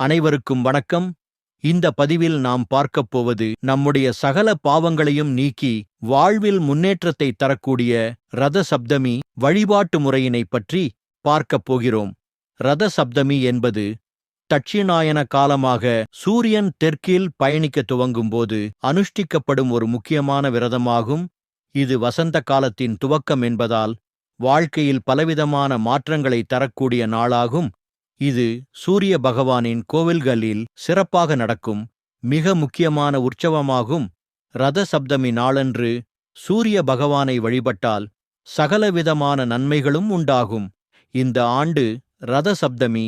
அனைவருக்கும் வணக்கம். இந்த பதிவில் நாம் பார்க்கப் போவது நம்முடைய சகல பாவங்களையும் நீக்கி வாழ்வில் முன்னேற்றத்தை தரக்கூடிய ரத சப்தமி வழிபாட்டு முறையினை பற்றி பார்க்கப் போகிறோம். ரத சப்தமி என்பது தட்சிணாயன காலமாக சூரியன் தெற்கில் பயணிக்க துவங்கும்போது அனுஷ்டிக்கப்படும் ஒரு முக்கியமான விரதமாகும். இது வசந்த காலத்தின் துவக்கம் என்பதால் வாழ்க்கையில் பலவிதமான மாற்றங்களை தரக்கூடிய நாளாகும். இது சூரிய பகவானின் கோவில்களில் சிறப்பாக நடக்கும் மிக முக்கியமான உற்சவமாகும் ரத சப்தமி நாளன்று சூரிய பகவானை வழிபட்டால் சகலவிதமான நன்மைகளும் உண்டாகும். இந்த ஆண்டு ரத சப்தமி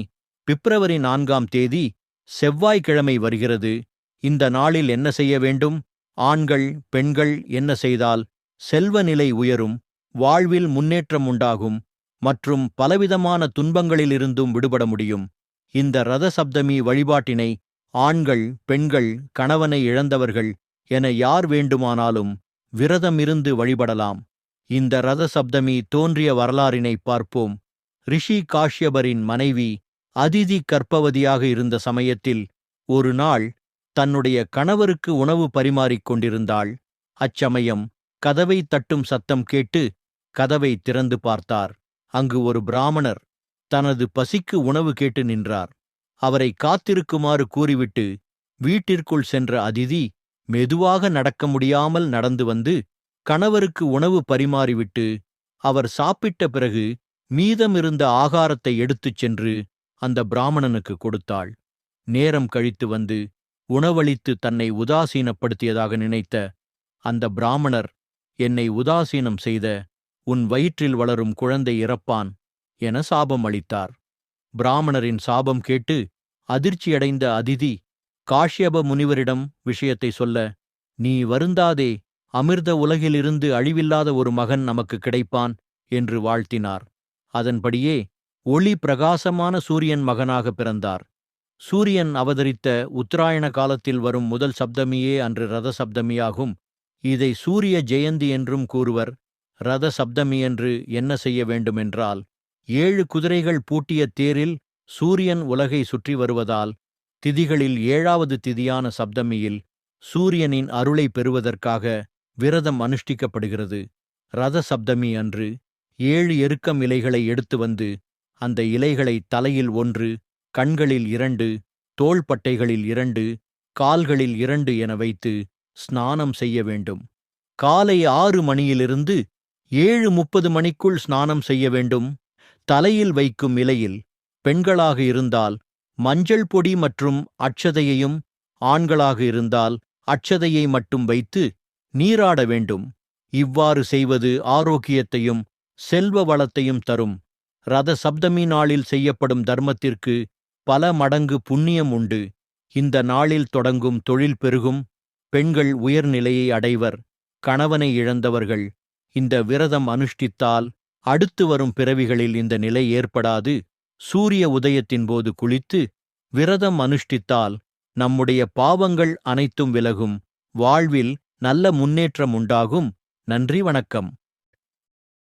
பிப்ரவரி நான்காம் தேதி செவ்வாய்க்கிழமை வருகிறது. இந்த நாளில் என்ன செய்ய வேண்டும்? ஆண்கள் பெண்கள் என்ன செய்தால் செல்வ நிலை உயரும் வாழ்வில் முன்னேற்றம் உண்டாகும். மற்றும் பலவிதமான துன்பங்களிலிருந்தும் விடுபட முடியும். இந்த ரத சப்தமி வழிபாட்டினை ஆண்கள் பெண்கள் கணவனை இழந்தவர்கள் என யார் வேண்டுமானாலும் விரதமிருந்து வழிபடலாம். இந்த ரத சப்தமி தோன்றிய வரலாறினை பார்ப்போம். ரிஷி காஷ்யபரின் மனைவி அதிதி கற்பவதியாக இருந்த சமயத்தில் ஒரு நாள் தன்னுடைய கணவருக்கு உணவு பரிமாறிக் கொண்டிருந்தாள். அச்சமயம் கதவை தட்டும் சத்தம் கேட்டு கதவை திறந்து பார்த்தார். அங்கு ஒரு பிராமணர் தனது பசிக்கு உணவு கேட்டு நின்றார். அவரை காத்திருக்குமாறு கூறிவிட்டு வீட்டிற்குள் சென்ற அதிதி மெதுவாக நடக்க முடியாமல் நடந்து வந்து கணவருக்கு உணவு பரிமாறிவிட்டு அவர் சாப்பிட்ட பிறகு மீதமிருந்த ஆகாரத்தை எடுத்துச் சென்று அந்த பிராமணனுக்கு கொடுத்தாள். நேரம் கழித்து வந்து உணவளித்து தன்னை உதாசீனப்படுத்தியதாக நினைத்த அந்த பிராமணர் என்னை உதாசீனம் செய்த உன் வயிற்றில் வளரும் குழந்தை இறப்பான் என சாபம் அளித்தார் பிராமணரின் சாபம் கேட்டு அதிர்ச்சியடைந்த அதிதி காஷ்யப முனிவரிடம் விஷயத்தை சொல்ல நீ வருந்தாதே அமிர்த உலகிலிருந்து அழிவில்லாத ஒரு மகன் நமக்கு கிடைப்பான் என்று வாழ்த்தினார். அதன்படியே ஒளி பிரகாசமான சூரியன் மகனாக பிறந்தார். சூரியன் அவதரித்த உத்தராயண காலத்தில் வரும் முதல் சப்தமியே அன்று ரத சப்தமியாகும் இதை சூரிய ஜெயந்தி என்றும் கூறுவர். ரத சப்தமியன்று என்ன செய்ய வேண்டுமென்றால் ஏழு குதிரைகள் பூட்டிய தேரில் சூரியன் உலகை சுற்றி வருவதால் திதிகளில் ஏழாவது திதியான சப்தமியில் சூரியனின் அருளை பெறுவதற்காக விரதம் அனுஷ்டிக்கப்படுகிறது. ரத சப்தமி அன்று ஏழு எருக்கம் இலைகளை எடுத்து வந்து அந்த இலைகளை தலையில் ஒன்று கண்களில் இரண்டு தோள்பட்டைகளில் இரண்டு கால்களில் இரண்டு என வைத்து ஸ்நானம் செய்ய வேண்டும். காலை ஆறு மணியிலிருந்து ஏழு முப்பது மணிக்குள் ஸ்நானம் செய்ய வேண்டும். தலையில் வைக்கும் இலையில் பெண்களாக இருந்தால் மஞ்சள் பொடி மற்றும் அட்சதையையும் ஆண்களாக இருந்தால் அட்சதையை மட்டும் வைத்து நீராட வேண்டும். இவ்வாறு செய்வது ஆரோக்கியத்தையும் செல்வ வளத்தையும் தரும். ரத சப்தமி நாளில் செய்யப்படும் தர்மத்திற்கு பல மடங்கு புண்ணியம் உண்டு. இந்த நாளில் தொடங்கும் தொழில் பெருகும். பெண்கள் உயர்நிலையை அடைவர். கணவனை இழந்தவர்கள் இந்த விரதம் அனுஷ்டித்தால் அடுத்து வரும் பிறவிகளில் இந்த நிலை ஏற்படாது. சூரிய உதயத்தின் போது குளித்து விரதம் அனுஷ்டித்தால் நம்முடைய பாவங்கள் அனைத்தும் விலகும். வாழ்வில் நல்ல முன்னேற்றம் உண்டாகும். நன்றி வணக்கம்.